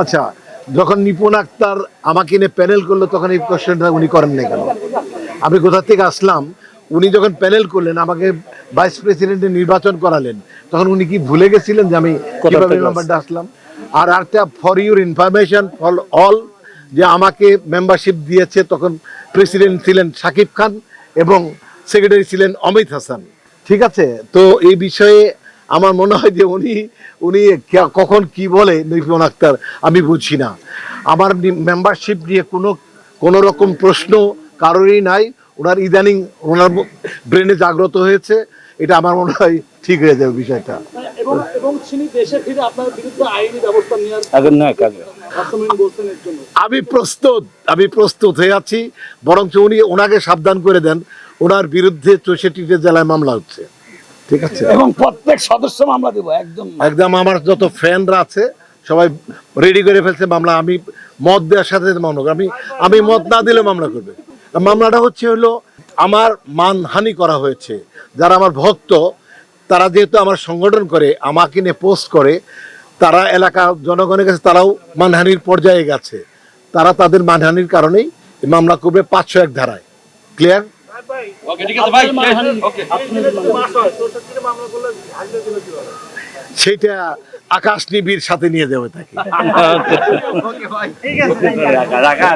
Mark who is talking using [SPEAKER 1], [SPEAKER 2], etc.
[SPEAKER 1] আচ্ছা যখন নিপুণ আক্তার আমাকে নিয়ে প্যানেল করল তখন এই কোশ্চেনটা উনি করেন না কেন? আমি কোথা থেকে আসলাম? উনি যখন প্যানেল করলেন আমাকে ভাইস প্রেসিডেন্টের নির্বাচন করালেন তখন উনি কি ভুলে গেছিলেন যে আমি কীভাবে মেম্বারটা আসলাম? আর একটা for your information for all যে আমাকে মেম্বারশিপ দিয়েছে তখন প্রেসিডেন্ট ছিলেন সাকিব খান এবং সেক্রেটারি ছিলেন অমিত হাসান। ঠিক আছে? তো এই বিষয়ে আমার মনে হয় যে উনি উনি কখন কি বলে নিপুণ আক্তার আমি বুঝি না। আমার মেম্বারশিপ নিয়ে কোনো কোনো রকম প্রশ্ন কারোরই নাই। ওনার ইদানিং ওনার ব্রেনে জাগ্রত হয়েছে। এটা আমার মনে হয় ঠিক হয়ে যাবে বিষয়টা।
[SPEAKER 2] জন্য।
[SPEAKER 1] আমি প্রস্তুত আমি প্রস্তুত হয়ে আছি। বরঞ্চ উনি ওনাকে সাবধান করে দেন। ওনার বিরুদ্ধে চৌষট্টিটা জেলায় মামলা হচ্ছে। ঠিক আছে?
[SPEAKER 3] এবং প্রত্যেক সদস্য মামলা দেবো একদম।
[SPEAKER 1] একদম আমার যত ফ্যানরা আছে সবাই রেডি করে ফেলছে মামলা। আমি মত দেওয়ার সাথে সাথে মামলা আমি আমি মত না দিলে মামলা করবে। মামলাটা হচ্ছে হলো আমার মানহানি করা হয়েছে। যারা আমার ভক্ত তারা যেহেতু আমার সংগঠন করে আমাকে নিয়ে পোস্ট করে তারা এলাকা জনগণের কাছে তারাও মানহানির পর্যায়ে গেছে। তারা তাদের মানহানির কারণেই মামলা করবে পাঁচশো এক ধারায়। ক্লিয়ার সেইটা আকাশ নিবির সাথে নিয়ে যাবে তাকে।
[SPEAKER 4] ঠিক আছে
[SPEAKER 3] রাখা রাখা।